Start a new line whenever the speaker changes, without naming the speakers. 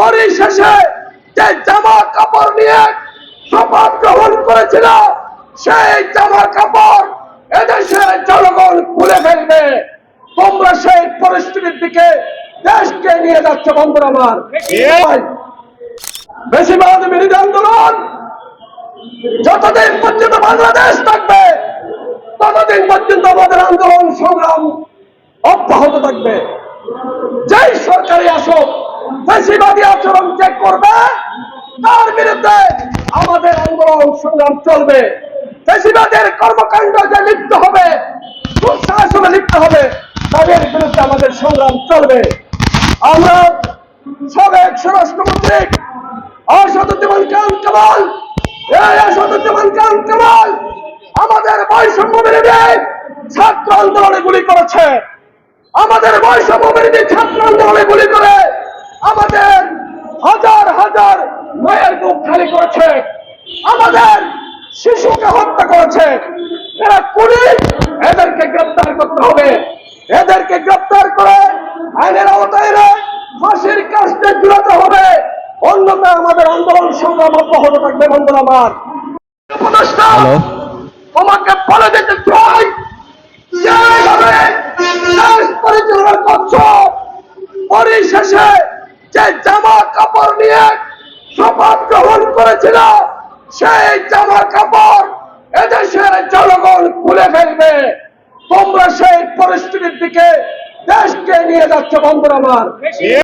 পরিশেষে যে জামা কাপড় নিয়ে শপথ গ্রহণ করেছিল, সেই জামা কাপড় এদেশের জনগণ খুলে ফেলবে। তোমরা সেই পরিস্থিতির দিকে দেশকে নিয়ে যাচ্ছে, বন্ধুরা আমার। বেশিরভাগ বিরোধী আন্দোলন যতদিন পর্যন্ত বাংলাদেশ থাকবে, ততদিন পর্যন্ত আমাদের আন্দোলন সংগ্রাম অব্যাহত থাকবে। যেই সরকারি আসুক বেশিবাদী আচরণ চেক করবে, তার বিরুদ্ধে আমাদের আন্দোলন সংগ্রাম চলবে। বেশিবাদের কর্মকাণ্ড যে লিপ্ত হবে দুঃসাহসে লিপ্ত হবে, তাদের বিরুদ্ধে আমাদের সংগ্রাম চলবে। আমরা সাবেক স্বরাষ্ট্রমন্ত্রী অসদুজ্জামান খান কামাল, এই অসদুজ্জামান খান কামাল আমাদের বৈষম্য বিরোধী ছাত্র আন্দোলনে গুলি করেছে। আমাদের বৈষম্য বিরোধী ছাত্র আন্দোলনে গুলি করে আমাদের হাজার হাজার মায়ের বুক খালি করেছে। আমাদের শিশুকে হত্যা করেছে। এরা পুলিশ এদেরকে গ্রেপ্তার করতে হবে। এদেরকে গ্রেপ্তার করে আইনের আওতায় ফাঁসির কাজটা জুড়াতে হবে। অন্যথায় আমাদের আন্দোলন সংগ্রাম অব্যাহত থাকবে বন্ধুরা আমার। উপদেষ্টা তোমাকে বলে দিতে চাই যেভাবে পরিচালনা করছ পরিশেষে নিয়ে শপথ গ্রহণ করেছিল। সেই জামা কাপড় এদেশের জনগণ খুলে ফেলবে। তোমরা সেই পরিস্থিতির দিকে দেশকে নিয়ে যাচ্ছে, বন্ধুরা আমার।